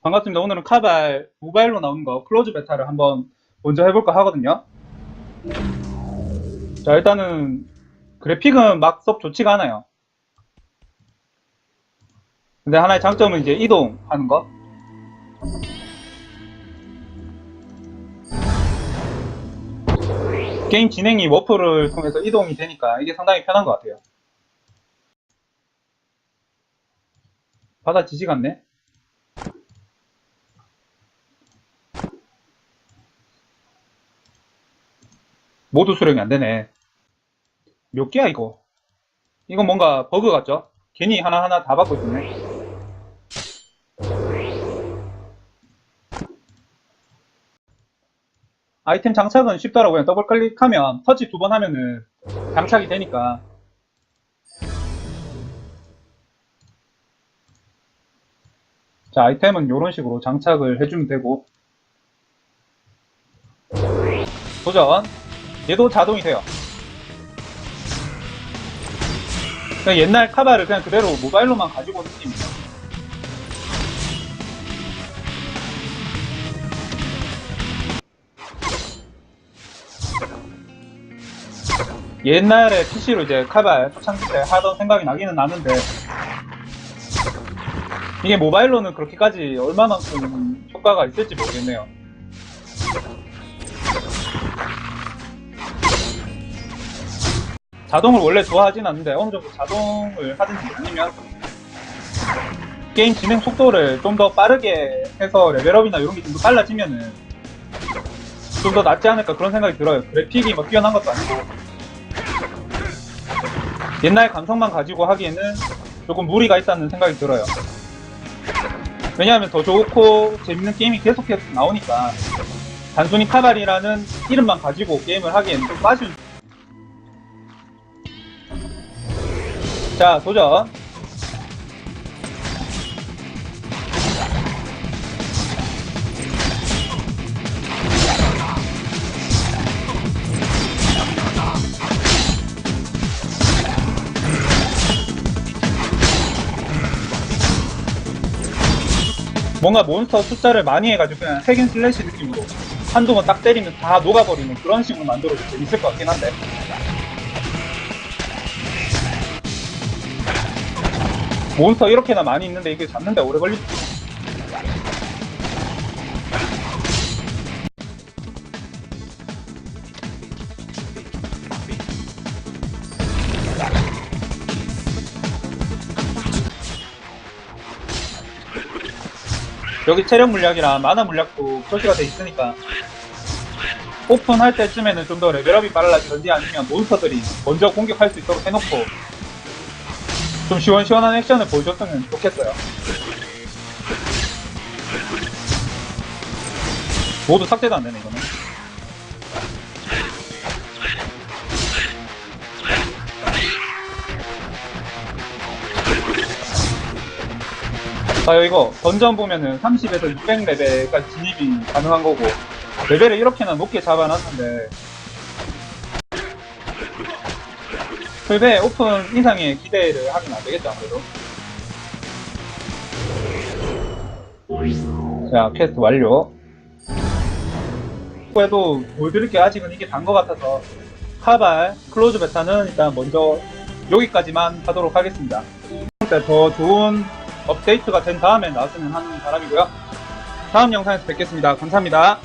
반갑습니다. 오늘은 카발 모바일로 나오는 거 클로즈 베타를 한번 먼저 해볼까 하거든요. 자, 일단은 그래픽은 막 썩 좋지가 않아요. 근데 하나의 장점은 이제 이동하는 거. 게임 진행이 워프를 통해서 이동이 되니까 이게 상당히 편한 것 같아요. 받아지지가 않네. 모두 수령이 안 되네. 몇 개야, 이거? 이건 뭔가 버그 같죠? 괜히 하나하나 다 받고 있네. 아이템 장착은 쉽더라고요. 더블 클릭하면, 터치 두 번 하면은 장착이 되니까. 자, 아이템은 이런 식으로 장착을 해주면 되고. 도전. 얘도 자동이 돼요. 그냥 옛날 카바를 그냥 그대로 모바일로만 가지고 오는 느낌이에요. 옛날에 PC로 이제 카바 초창기 때 하던 생각이 나기는 나는데 이게 모바일로는 그렇게까지 얼마만큼 효과가 있을지 모르겠네요. 자동을 원래 좋아하진 않는데 어느 정도 자동을 하든지 아니면 게임 진행 속도를 좀 더 빠르게 해서 레벨업이나 이런 게 좀 더 빨라지면은 좀 더 낫지 않을까 그런 생각이 들어요. 그래픽이 뭐 뛰어난 것도 아니고 옛날 감성만 가지고 하기에는 조금 무리가 있다는 생각이 들어요. 왜냐하면 더 좋고 재밌는 게임이 계속해서 나오니까 단순히 카발이라는 이름만 가지고 게임을 하기에는 좀 빠질 자, 도전. 뭔가 몬스터 숫자를 많이 해가지고 그냥 핵인 슬래시 느낌으로 번딱 때리면 다 녹아버리는 그런 식으로 만들어도 재밌을 것 같긴 한데 몬스터 이렇게나 많이 있는데 이게 잡는데 오래 걸리지. 여기 체력 물약이랑 마나 물약도 표시가 돼 있으니까 오픈할 때쯤에는 좀 더 레벨업이 빨라지든지 아니면 몬스터들이 먼저 공격할 수 있도록 해놓고 좀 시원시원한 액션을 보여줬으면 좋겠어요. 모두 삭제도 안 되네, 이거는. 자, 이거 던전 보면은 30에서 600레벨까지 진입이 가능한 거고, 레벨을 이렇게나 높게 잡아놨는데, 풀배 오픈 이상의 기대를 하면 안 되겠죠, 아무래도. 자, 퀘스트 완료. 그래도 보여드릴 게 아직은 이게 단 것 같아서, 카발, 클로즈 베타는 일단 먼저 여기까지만 하도록 하겠습니다. 더 좋은 업데이트가 된 다음에 나왔으면 하는 바람이고요. 다음 영상에서 뵙겠습니다. 감사합니다.